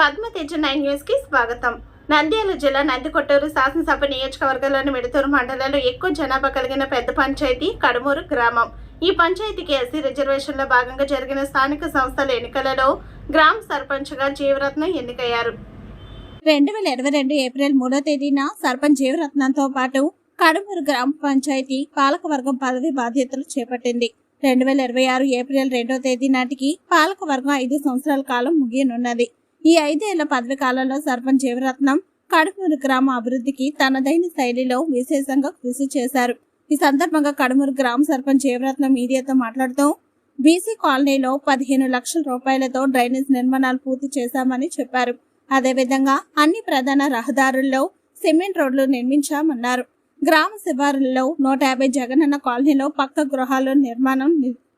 పద్మతేజ nine న్యూస్కి స్వాగతం. నంద్యాల జిల్లా నందికొట్టూరు శాసనసభ నియోజకవర్గంలోని మిడతూరు మండలంలో ఎక్కువ జనాభా కలిగిన పెద్ద పంచాయతీ కడుమూరు గ్రామం. ఈ పంచాయతీకి ఎస్సీ రిజర్వేషన్లో భాగంగా జరిగిన స్థానిక సంస్థల ఎన్నికలలో గ్రామ సర్పంచ్గా జీవరత్నం ఎన్నికయ్యారు. రెండు వేల ఇరవై రెండు ఏప్రిల్ మూడో తేదీన సర్పంచ్ జీవరత్నంతో పాటు కడుమూరు గ్రామ పంచాయతీ పాలకవర్గం పదవి బాధ్యతలు చేపట్టింది. రెండు వేల ఇరవై ఆరు ఏప్రిల్ రెండో తేదీ నాటికి పాలకవర్గం ఐదు సంవత్సరాల కాలం ముగియనున్నది. ఈ ఐదేళ్ళ పదవి కాలంలో సర్పంచ్ జీవరత్నం కడుమూరు గ్రామ అభివృద్ధికి తనదైన శైలిలో విశేషంగా కృషి చేశారు. ఈ సందర్భంగా కడుమూరు గ్రామ సర్పంచ్ జీవరత్నం మీడియాతో మాట్లాడుతూ బీసీ కాలనీలో పదిహేను లక్షల రూపాయలతో డ్రైనేజ్ నిర్మాణాలు పూర్తి చేశామని చెప్పారు. అదేవిధంగా అన్ని ప్రధాన రహదారుల్లో సిమెంట్ రోడ్లు నిర్మించామన్నారు. గ్రామ శివారులలో నూట యాభై జగనన్న కాలనీలో పక్క గృహాల నిర్మాణం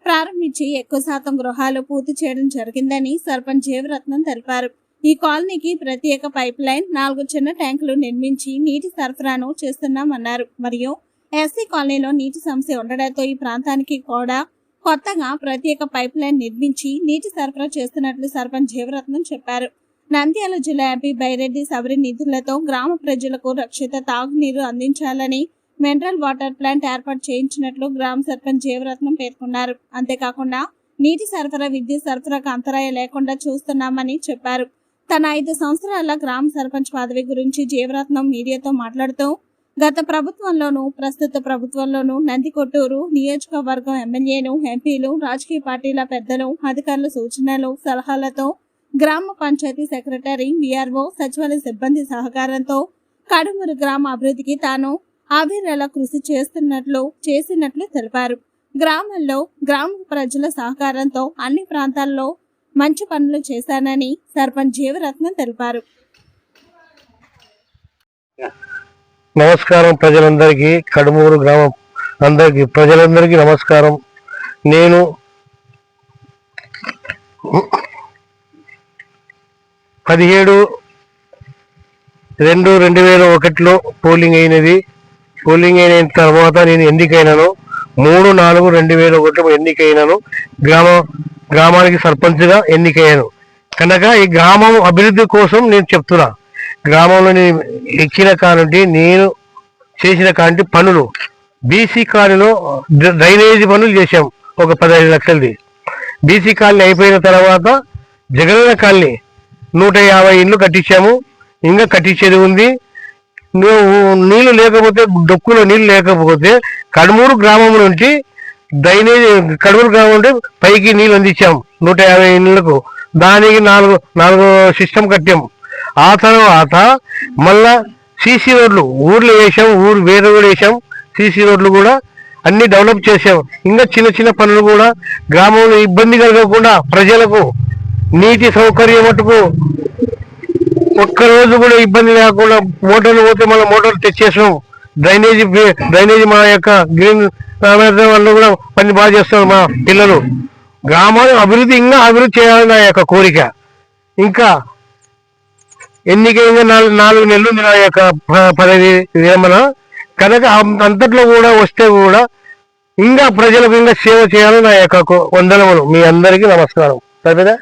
ప్రారంభించి ఎక్కువ శాతం గృహాలు పూర్తి చేయడం జరిగిందని సర్పంచ్ జీవరత్నం తెలిపారు. ఈ కాలనీకి ప్రత్యేక పైప్ లైన్ నాలుగు చిన్న ట్యాంకులు నిర్మించి నీటి సరఫరాను చేస్తున్నామన్నారు. మరియు ఎస్సీ కాలనీలో నీటి సమస్య ఉండడంతో ఈ ప్రాంతానికి కూడా కొత్తగా ప్రత్యేక పైప్ లైన్ నిర్మించి నీటి సరఫరా చేస్తున్నట్లు సర్పంచ్ జీవరత్నం చెప్పారు. నంద్యాల జిల్లా ఎంపీ బైరెడ్డి సబరి నిధులతో గ్రామ ప్రజలకు రక్షిత తాగునీరు అందించాలని మినరల్ వాటర్ ప్లాంట్ ఏర్పాటు చేయించినట్లు గ్రామ సర్పంచ్ జీవరత్నం పేర్కొన్నారు. అంతేకాకుండా నీటి సరఫరా విద్యుత్ సరఫరాకు అంతరాయం లేకుండా చూస్తున్నామని చెప్పారు. తన ఐదు సంవత్సరాల గ్రామ సర్పంచ్ పదవి గురించి జీవరత్నం మీడియాతో మాట్లాడుతూ గత ప్రభుత్వంలోనూ ప్రస్తుత ప్రభుత్వంలోనూ నందికొట్టూరు నియోజకవర్గం ఎమ్మెల్యేలు ఎంపీలు రాజకీయ పార్టీల పెద్దలు అధికారుల సూచనలు సలహాలతో గ్రామ పంచాయతీ సెక్రటరీ విఆర్ఓ సచివాలయ సిబ్బంది సహకారంతో కడుమూరు గ్రామ అభివృద్ధికి తాను అవిరళ కృషి చేస్తున్నట్లు చేసినట్లు తెలిపారు. గ్రామంలో గ్రామ ప్రజల సహకారంతో అన్ని ప్రాంతాల్లో మంచి పనులు చేశానని సర్పంచ్ జీవరత్నం తెలిపారు. నమస్కారం ప్రజలందరికీ కడుమూరు గ్రామం అందరికీ ప్రజలందరికీ నమస్కారం. నేను పదిహేడు రెండు రెండు వేల ఒకటిలో పోలింగ్ అయినది. పోలింగ్ అయిన తర్వాత నేను ఎన్నికైనాను. మూడు నాలుగు రెండు వేల ఒకటిలో ఎన్నికైనాను. గ్రామ గ్రామానికి సర్పంచ్గా ఎన్నికయ్యాను. కనుక ఈ గ్రామం అభివృద్ధి కోసం నేను చెప్తున్నా. గ్రామంలో నేను ఎక్కిన కానుండి నేను చేసిన కాంటి పనులు. బీసీ కాలనీలో డ్రైనేజీ పనులు చేశాం ఒక పదహైదు లక్షలది. బీసీ కాలనీ అయిపోయిన తర్వాత జగనన్న కాలనీ నూట యాభై ఇండ్లు కట్టించాము. ఇంకా కట్టించేది ఉంది. నువ్వు నీళ్ళు లేకపోతే డొక్కులో నీళ్ళు లేకపోతే కడుమూరు గ్రామం నుండి డ్రైనేజ్ కడుమూరు గ్రామం నుండి పైకి నీళ్ళు అందించాం. నూట యాభై ఇండ్లకు దానికి నాలుగు నాలుగు సిస్టమ్ కట్టాం. ఆ తర్వాత మళ్ళా సీసీ రోడ్లు ఊర్లో వేసాం ఊరు వేరే కూడా వేసాం. సీసీ రోడ్లు కూడా అన్ని డెవలప్ చేసాం. ఇంకా చిన్న చిన్న పనులు కూడా గ్రామంలో ఇబ్బంది కలగకుండా ప్రజలకు నీటి సౌకర్యం మటుకు ఒక్క రోజు కూడా ఇబ్బంది లేకుండా మోటార్లు పోతే మళ్ళీ మోటార్లు తెచ్చేసాం డ్రైనేజీ డ్రైనేజీ మా యొక్క గ్రీన్ రామేశ్వరం వాళ్ళు కూడా పని బాగా చేస్తున్నారు మా పిల్లలు. గ్రామాలు అభివృద్ధి ఇంకా అభివృద్ధి చేయాలని నా యొక్క కోరిక. ఇంకా ఎన్నిక ఇంకా నాలుగు నాలుగు నెలలు ఉంది నా యొక్క పదవి విరమణ. కనుక అంతట్లో కూడా వస్తే కూడా ఇంకా ప్రజలకు ఇంకా సేవ చేయాలని నా యొక్క వందనములు. మీ అందరికీ నమస్కారం. సరేదా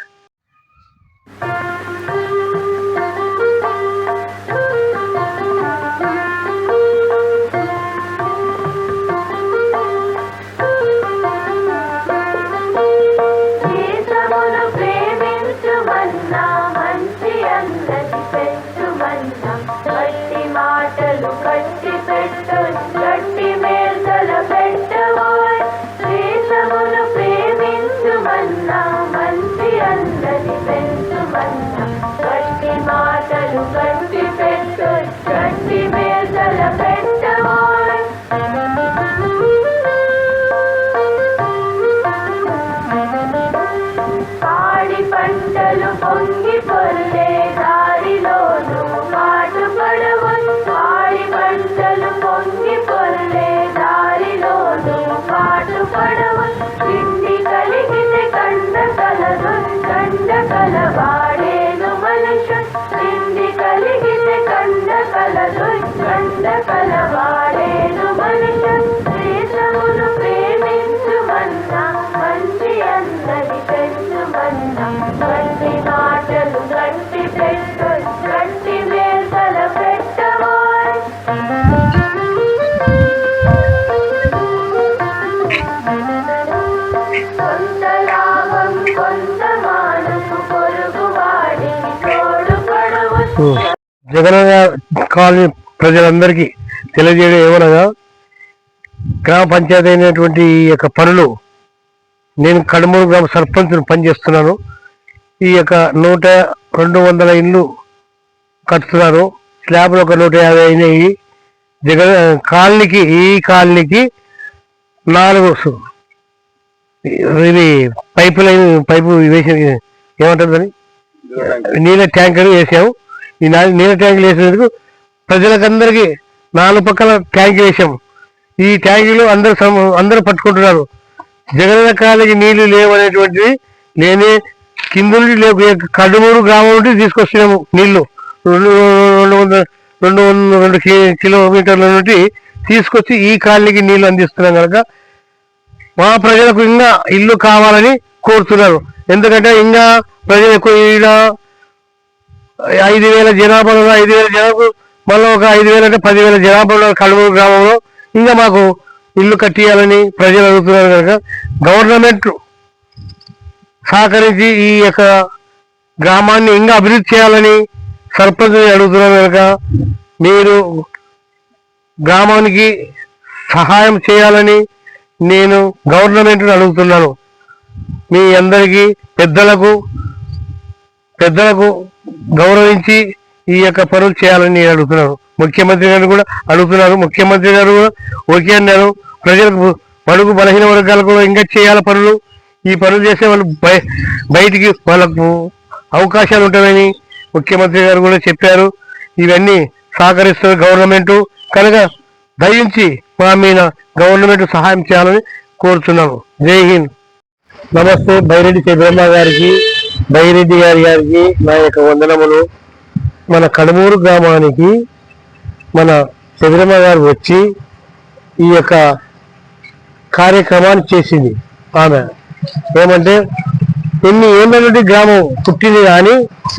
జగనన్న కాలనీ ప్రజలందరికీ తెలియజేయడం ఏమనగా గ్రామ పంచాయతీ అయినటువంటి ఈ యొక్క పనులు నేను కడుమూరు గ్రామ సర్పంచ్ను పనిచేస్తున్నాను. ఈ యొక్క నూట రెండు వందల ఇండ్లు కట్టుతున్నారు స్లాబ్లు ఒక నూట యాభై అయినాయి. జగన్ కాలనీకి ఈ కాలనీకి నాలుగు ఇది పైపు లైన్ పైపు వేసి ఏమంటుంది నీళ్ళ ట్యాంకర్ వేసాము. ఈ నా- నీళ్ళ ట్యాంకులు వేసినందుకు ప్రజలకందరికీ నాలుగు పక్కల ట్యాంక్ వేసాము ఈ ట్యాంకులు అందరు సమ- అందరూ పట్టుకుంటున్నారు. జగనన్న కాలకి నీళ్ళు లేవనేటువంటిది నేనే కింద నుండి కడుమూరు గ్రామం నుండి తీసుకొస్తున్నాము నీళ్ళు. రెండు రెండు వందల రెండు వందల రెండు కి- కిలోమీటర్ల నుండి తీసుకొచ్చి ఈ కాలనీకి నీళ్ళు అందిస్తున్నాం కనుక మా ప్రజలకు ఇంకా ఇల్లు కావాలని కోరుతున్నారు. ఎందుకంటే ఇంకా ప్రజలు ఎక్కువ ఈడ ఐదు వేల జనాభా ఐదు వేల జనాభా మళ్ళీ ఒక ఐదు వేల అంటే పదివేల జనాభా కడుమూరు గ్రామంలో ఇంకా మాకు ఇల్లు కట్టియాలని ప్రజలు అడుగుతున్నారు కనుక గవర్నమెంట్ సహకరించి ఈ యొక్క గ్రామాన్ని ఇంకా అభివృద్ధి చేయాలని సర్పంచ్ అడుగుతున్నారు కనుక మీరు గ్రామానికి సహాయం చేయాలని నేను గవర్నమెంట్ని అడుగుతున్నాను. మీ అందరికీ పెద్దలకు పెద్దలకు గౌరవించి ఈ యొక్క పనులు చేయాలని నేను అడుగుతున్నాను ముఖ్యమంత్రి గారు కూడా అడుగుతున్నారు. ముఖ్యమంత్రి గారు కూడా ఓకే అన్నారు. ప్రజలకు బడుగు బలహీన వర్గాలకు కూడా ఇంకా చేయాలి పనులు. ఈ పనులు చేసే వాళ్ళు బయటికి వాళ్ళకు అవకాశాలు ఉంటాయని ముఖ్యమంత్రి గారు కూడా చెప్పారు. ఇవన్నీ సహకరిస్తున్న గవర్నమెంట్ కనుక దయించి మా మీద గవర్నమెంట్ సహాయం చేయాలని కోరుతున్నాను జై హింద్. నమస్తే. బైరెడ్డి చంద్రమ్మ గారికి బైరెడ్డి గారి గారికి నా యొక్క వందనములు. మన కడమూరు గ్రామానికి మన చంద్రమ్మ గారు వచ్చి ఈ యొక్క కార్యక్రమాన్ని చేసింది. ఆమె ఏమంటే ఎన్ని ఏళ్ళ గ్రామం పుట్టింది కానీ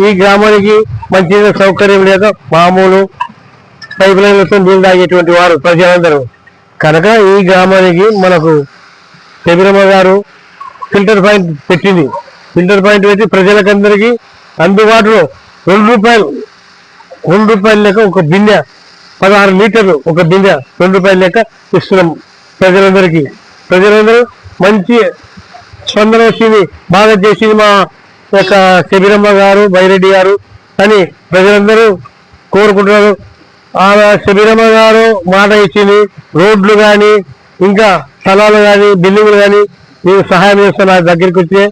ఈ గ్రామానికి మంచి సౌకర్యం లేక మామూలు పైప్ లైన్లతో నీళ్ళు తాగేటువంటి వారు ప్రజలందరూ. కనుక ఈ గ్రామానికి మనకు శబిరమ్మ గారు ఫిల్టర్ పాయింట్ పెట్టింది. ఇంటర్ పాయింట్ పెట్టి ప్రజలకందరికీ అందుబాటులో రెండు రూపాయలు రెండు రూపాయల లెక్క ఒక బిందె పదహారు లీటర్లు ఒక బిందె రెండు రూపాయల లెక్క ఇస్తున్నాం ప్రజలందరికీ. ప్రజలందరూ మంచి స్పందన వచ్చింది. బాగా చేసింది మా యొక్క శబిరమ్మ గారు బైరెడ్డి గారు అని ప్రజలందరూ కోరుకుంటున్నారు. ఆ శబిరమ్మ గారు మాట ఇచ్చింది. రోడ్లు కానీ ఇంకా స్థలాలు కానీ బిల్డింగ్లు కానీ నేను సహాయం చేస్తాను నా దగ్గరికి వచ్చే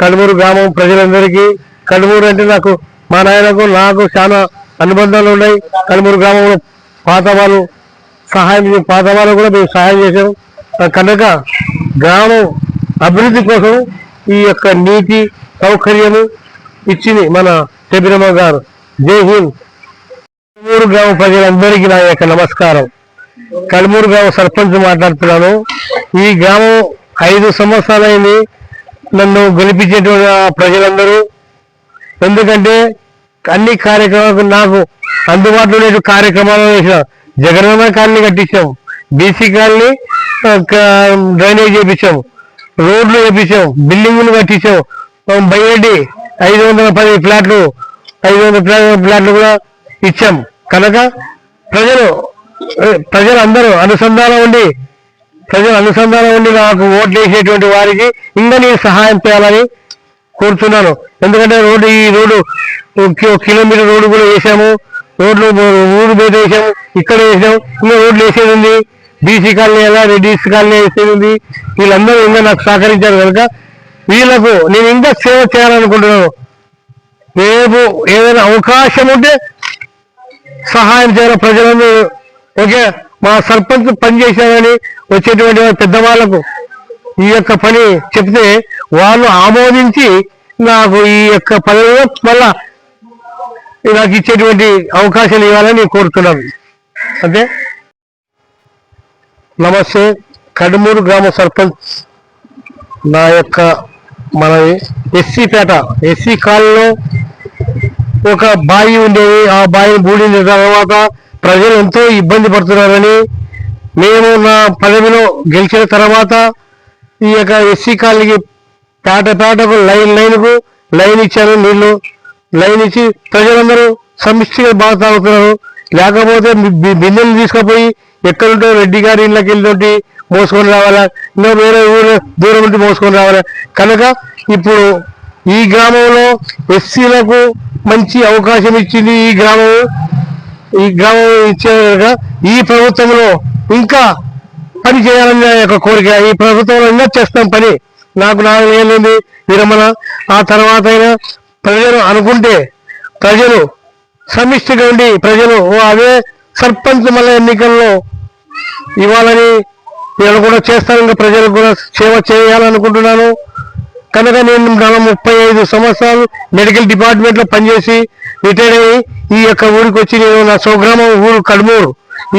కడుమూరు గ్రామం ప్రజలందరికీ. కడుమూరు అంటే నాకు మా నాయనకు నాకు చాలా అనుబంధాలు ఉన్నాయి. కడుమూరు గ్రామంలో పాత వాళ్ళు సహాయం పాత వాళ్ళు కూడా మేము సహాయం చేసాం కనుక గ్రామం అభివృద్ధి కోసం ఈ యొక్క నీటి సౌకర్యము ఇచ్చింది మన శబిరమ్మ గారు. జై హింద్. కడుమూరు గ్రామ ప్రజలందరికీ నా యొక్క నమస్కారం. కడుమూరు గ్రామ సర్పంచ్ మాట్లాడుతున్నాను. ఈ గ్రామం ఐదు సంవత్సరాలైంది. నన్ను గెలిపించేటువంటి ప్రజలందరూ. ఎందుకంటే అన్ని కార్యక్రమాలకు నాకు అందుబాటులో లేని కార్యక్రమాలు చేసిన జగనన్న కాలనీ కట్టించాం. బీసీ కాలనీ డ్రైనేజ్ చేపించాం. రోడ్లు చేపించాం. బిల్డింగులు కట్టించాం. ఆ, బయటి ఐదు వందల పది ఫ్లాట్లు ఐదు వందల ఫ్లాట్లు కూడా ఇచ్చాం. కనుక ప్రజలు ప్రజలందరూ అనుసంధానం ఉండి ప్రజలు అనుసంధానం ఉండి నాకు ఓట్లు వేసేటువంటి వారికి ఇంకా నేను సహాయం చేయాలని కోరుతున్నాను. ఎందుకంటే రోడ్డు ఈ రోడ్డు కిలోమీటర్ రోడ్డు కూడా వేసాము. రోడ్లు ఊరు బయట వేసాము. ఇక్కడ వేసాము. ఇంకా రోడ్లు వేసేది ఉంది. బీసీ కాలనీ ఎలా రెడ్డిస్ కాలనీ వేసేది ఉంది. వీళ్ళందరూ ఇంకా నాకు సహకరించారు కనుక వీళ్ళకు నేను ఇంకా సేవ చేయాలనుకుంటున్నాను. రేపు ఏదైనా అవకాశం ఉంటే సహాయం చేయాలి ప్రజలందరూ. ఓకే? మా సర్పంచ్ పనిచేశారని వచ్చేటువంటి పెద్దవాళ్ళకు ఈ యొక్క పని చెప్తే వాళ్ళు ఆమోదించి నాకు ఈ యొక్క పనిలో మళ్ళా నాకు ఇచ్చేటువంటి అవకాశాలు ఇవ్వాలని కోరుతున్నాను. అంతే నమస్తే కడుమూరు గ్రామ సర్పంచ్ నా యొక్క మన ఎస్సీ పేట ఎస్సీ కాలనీలో ఒక బావి ఉండేది. ఆ బావిని బూడిన తర్వాత ప్రజలు ఎంతో ఇబ్బంది పడుతున్నారని మేము నా పదవిలో గెలిచిన తర్వాత ఈ యొక్క ఎస్సీ కాలనీకి పేట పేటకు లైన్ లైన్కు లైన్ ఇచ్చాను నీళ్ళు లైన్ ఇచ్చి ప్రజలందరూ సమిష్టిగా బాగా తాగుతున్నారు. లేకపోతే బిందెలు తీసుకుపోయి ఎక్కడుంటో రెడ్డి గారి ఇళ్ళకి వెళ్ళి మోసుకొని రావాలా? ఇంకా వేరే ఊరు దూరం నుండి మోసుకొని రావాలా? కనుక ఇప్పుడు ఈ గ్రామంలో ఎస్సీలకు మంచి అవకాశం ఇచ్చింది ఈ గ్రామం ఈ గ్రామం ఇచ్చే ఈ ప్రభుత్వంలో ఇంకా పని చేయాలని యొక్క కోరిక. ఈ ప్రభుత్వంలో ఇంకా చేస్తాం పని. నాకు నాలుగు ఏమైంది విరమణ ఆ తర్వాత అయినా ప్రజలు అనుకుంటే ప్రజలు సమిష్టిగా ఉండి ప్రజలు అదే సర్పంచ్ మళ్ళీ ఎన్నికల్లో ఇవ్వాలని నేను కూడా చేస్తాను. ఇంకా ప్రజలకు కూడా సేవ చేయాలనుకుంటున్నాను. కనుక నేను గత ముప్పై ఐదు సంవత్సరాలు మెడికల్ డిపార్ట్మెంట్లో పనిచేసి రిటైర్ అయ్యి ఈ యొక్క ఊరికి వచ్చి నేను నా స్వగ్రామం ఊరు కడుమూరు.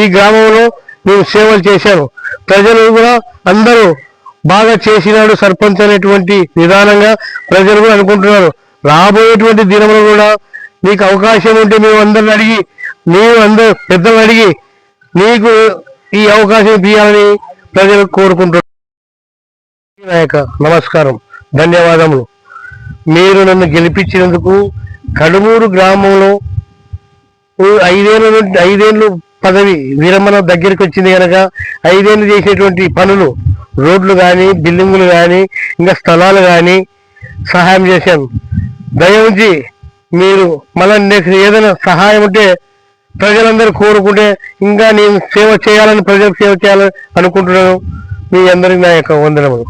ఈ గ్రామంలో నేను సేవలు చేశాను. ప్రజలు కూడా అందరూ బాగా చేసినాడు సర్పంచ్ అనేటువంటి విధానంగా ప్రజలు కూడా అనుకుంటున్నారు. రాబోయేటువంటి దినంలో కూడా నీకు అవకాశం ఉంటే మేము అందరిని అడిగి మేము అందరు పెద్దలు అడిగి నీకు ఈ అవకాశం ఇవ్వాలని ప్రజలు కోరుకుంటున్నారు నాయక నమస్కారం. ధన్యవాదములు. మీరు నన్ను గెలిపించినందుకు కడుమూరు గ్రామంలో ఐదేళ్ళ నుండి ఐదేళ్ళు పదవి విరమణ దగ్గరికి వచ్చింది కనుక ఐదేళ్ళు చేసేటువంటి పనులు రోడ్లు కానీ బిల్డింగులు కానీ ఇంకా స్థలాలు కానీ సహాయం చేశాను దయవుంచి మీరు మళ్ళీ నెక్స్ట్ ఏదైనా సహాయం ఉంటే ప్రజలందరూ కోరుకుంటే ఇంకా నేను సేవ చేయాలని ప్రజలకు సేవ చేయాలని అనుకుంటున్నాను. మీ అందరికి నా యొక్క వందనములు.